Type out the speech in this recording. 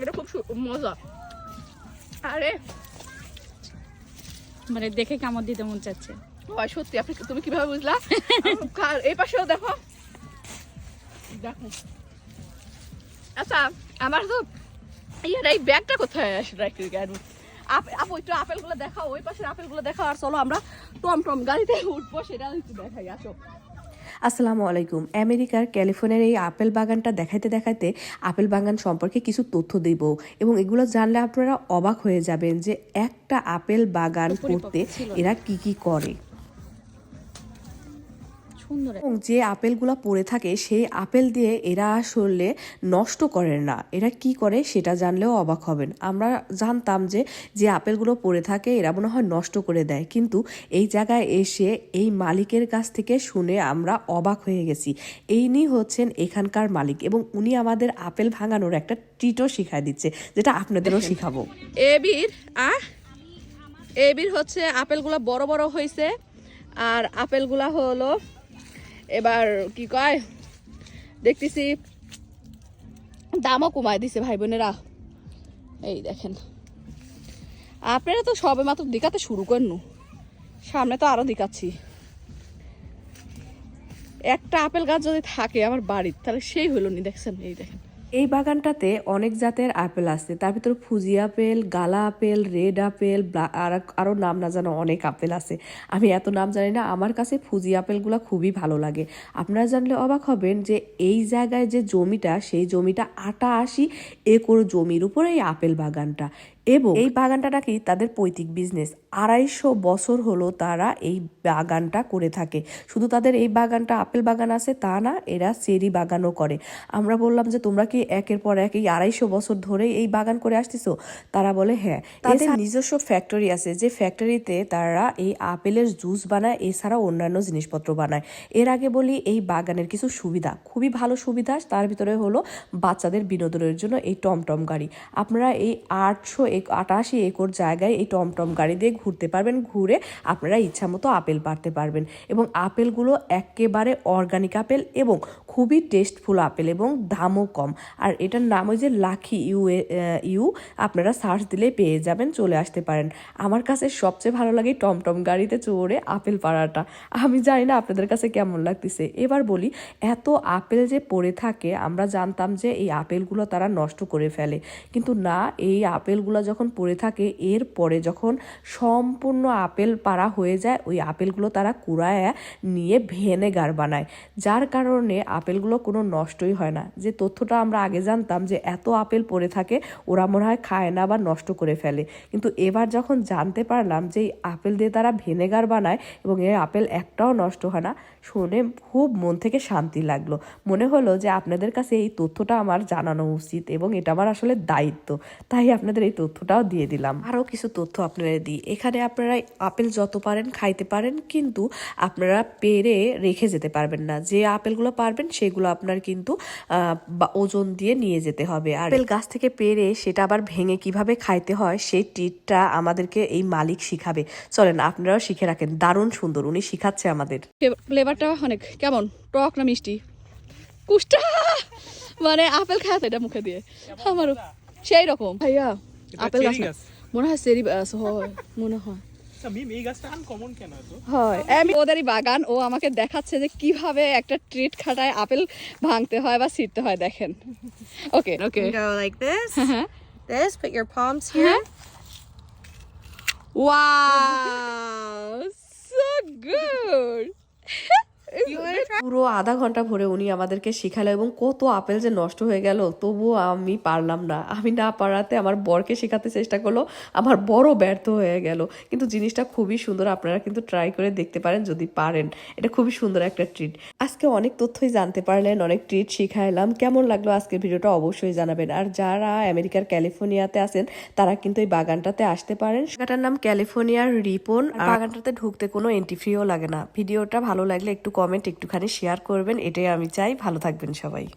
এটা খুব মজা। আরে। মানে দেখে কামড় দিতে মন চাচ্ছে? হয় সত্যি আপনি তুমি কীভাবে বুঝলা? এই পাশেও দেখো। দেখো। আচ্ছা আমার তো ইয়ার এই ব্যাগটা কোথায় আসে রাখি কেন আপু একটু আপেলগুলো দেখাও ওই পাশের আপেলগুলো দেখাও আর চলো আমরা টমটম গাড়িতে উঠবো সেটা একটু দেখাই আসো। আসসালামু আলাইকুম। আমেরিকার ক্যালিফোর্নিয়ার এই আপেল বাগানটা দেখাইতে দেখাইতে আপেল বাগান সম্পর্কে কিছু তথ্য দেব এবং এগুলো জানলে আপনারা অবাক হয়ে যাবেন যে একটা আপেল বাগান করতে এরা কি কি করে। সুন্দর এবং যে আপেলগুলো পড়ে থাকে সেই আপেল দিয়ে এরা আসলে নষ্ট করে না। এরা কি করে সেটা জানলেও অবাক হবেন। আমরা জানতাম যে যে আপেলগুলো পড়ে থাকে এরা মনে হয় নষ্ট করে দেয়। কিন্তু এই জায়গায় এসে এই মালিকের কাছ থেকে শুনে আমরা অবাক হয়ে গেছি। এই নিয়ে হচ্ছেন এখানকার মালিক এবং উনি আমাদের আপেল ভাঙানোর একটা ট্রিটও শিখাই দিচ্ছে যেটা আপনাদেরও শিখাবো। এবির আহ এবির হচ্ছে আপেলগুলো বড় বড় হয়েছে আর আপেলগুলা হলো এবার কি কয়? দেখতেছি দামও কমায় দিছে ভাই বোনেরা। এই দেখেন। আপনারা তো সবে মাত্র দিকাতে শুরু করেন সামনে তো আরও দিকাচ্ছি। একটা আপেল গাছ যদি থাকে আমার বাড়ির তাহলে সেই হলো নি, দেখছেন? এই দেখেন। এই বাগানটাতে অনেক জাতের আপেল আছে। তার ভিতর Fuji apple, Gala apple, red apple আরও নাম না জানো অনেক আপেল আছে। আমি এত নাম জানি না, আমার কাছে ফুজি আপেলগুলো খুবই ভালো লাগে। আপনারা জানলে অবাক হবেন যে এই জায়গায় যে জমিটা, সেই জমিটা আটা আশি একর জমির উপরে এই আপেল বাগানটা। এবং এই বাগানটা নাকি তাদের পৈতৃক বিজনেস আড়াইশো বছর হলো তারা এই বাগানটা করে থাকে। শুধু তাদের এই বাগানটা আপেল বাগান আছে তা না এরা চেরি বাগানও করে। আমরা বললাম যে তোমরা কি একের পর এক এই আড়াইশো বছর ধরে এই বাগান করে আসতেছো? তারা বলে হ্যাঁ। তাদের নিজস্ব ফ্যাক্টরি আছে যে ফ্যাক্টরিতে তারা এই আপেলের জুস বানায় এছাড়া অন্যান্য জিনিসপত্র বানায়। এর আগে বলি এই বাগানের কিছু সুবিধা। খুবই ভালো সুবিধা তার ভিতরে হলো বাচ্চাদের বিনোদনের জন্য এই টমটম গাড়ি। আপনারা এই আটশো আটাশি একর জায়গায় এই টমটম গাড়ি দিয়ে ঘুরতে পারবেন, ঘুরে আপনারা ইচ্ছা মতো আপেল পারতে পারবেন। এবং আপেলগুলো একেবারে অর্গানিক আপেল এবং খুবই টেস্টফুল আপেল এবং দামও কম। আর এটার নাম ওই যে লাকি ইউ ইউ, আপনারা সার্চ দিলেই পেয়ে যাবেন, চলে আসতে পারেন। আমার কাছে সবচেয়ে ভালো লাগে টমটম গাড়িতে চড়ে আপেল পাড়াটা। আমি জানি না আপনাদের কাছে কেমন লাগতেছে। এবার বলি, এত আপেল যে পড়ে থাকে, আমরা জানতাম যে এই আপেলগুলো তারা নষ্ট করে ফেলে। কিন্তু না, এই আপেলগুলো যখন পড়ে থাকে, এর পরে যখন সম্পূর্ণ আপেল পাড়া হয়ে যায়, ওই আপেলগুলো তারা কুড়ায় নিয়ে ভেনেগার বানায়। যার কারণে আপেলগুলো কোনো নষ্টই হয় না। যে তথ্যটা আমরা আগে জানতাম যে এত আপেল পড়ে থাকে, ওরা মনে হয় খায় না বা নষ্ট করে ফেলে। কিন্তু এবার যখন জানতে পারলাম যে এই আপেল দিয়ে তারা ভেনেগার বানায় এবং এই আপেল একটাও নষ্ট হয় না, শুনে খুব মন থেকে শান্তি লাগল। মনে হলো যে আপনাদের কাছে এই তথ্যটা আমার জানানো উচিত এবং এটা আমার আসলে দায়িত্ব। তাই আপনাদের এই তথ্যটাও দিয়ে দিলাম। আরও কিছু তথ্য আপনারা দিই। এখানে আপনারা আপেল যত পারেন খাইতে পারেন কিন্তু আপনারা পেরে রেখে যেতে পারবেন না। যে আপেলগুলো পারবেন সেগুলো আপনার কিন্তু বা- ওজন দিয়ে নিয়ে যেতে হবে। আর আপেল গাছ থেকে পেরে সেটা আবার ভেঙে কীভাবে খাইতে হয় সেই টিটটা আমাদেরকে এই মালিক শিখাবে। চলেন আপনারাও শিখে রাখেন। দারুণ সুন্দর উনি শিখাচ্ছে আমাদের। ফ্লেভারটা অনেক কেমন? টক না মিষ্টি? কুষ্টা! মানে আপেল খায় এটা মুখে দিয়ে। আমারও সেই রকম। ভাইয়া আপেল গাছ। মনে হয় সেরি হয় মনে হয়। আচ্ছা হয়। আমি ওদেরই বাগান ও আমাকে দেখাচ্ছে যে কীভাবে একটা ট্রিট খাটায় আপেল ভাঙতে হয় বা ছিঁড়তে হয় দেখেন। Okay okay Go like this. Put your palms here. পুরো আধা ঘণ্টা ভরে উনি আমাদেরকে শিখালো এবং কত আপেল যে নষ্ট হয়ে গেল তবুও আমি পারলাম না। আমি না পারাতে আমার বরকে শেখাতে চেষ্টা করল আমার বড় ব্যর্থ হয়ে গেল। কিন্তু জিনিসটা খুবই সুন্দর আপনারা কিন্তু ট্রাই করে দেখতে পারেন যদি পারেন। এটা খুবই সুন্দর একটা ট্রিট আজকে অনেক তথ্যই জানতে পারলেন অনেক ট্রিট শিখাইলাম। কেমন লাগল আজকের ভিডিওটা অবশ্যই জানাবেন। আর যারা আমেরিকার ক্যালিফোর্নিয়াতে আছেন তারা কিন্তু এই বাগানটাতে আসতে পারেন। জায়গাটার নাম ক্যালিফোর্নিয়ার রিপন। আর বাগানটাতে ঢুকতে কোনো এন্ট্রি ফিও লাগে না। ভিডিওটা ভালো লাগলে একটু কমেন্ট একটুখানি শেয়ার করবেন এটাই আমি চাই। ভালো থাকবেন সবাই।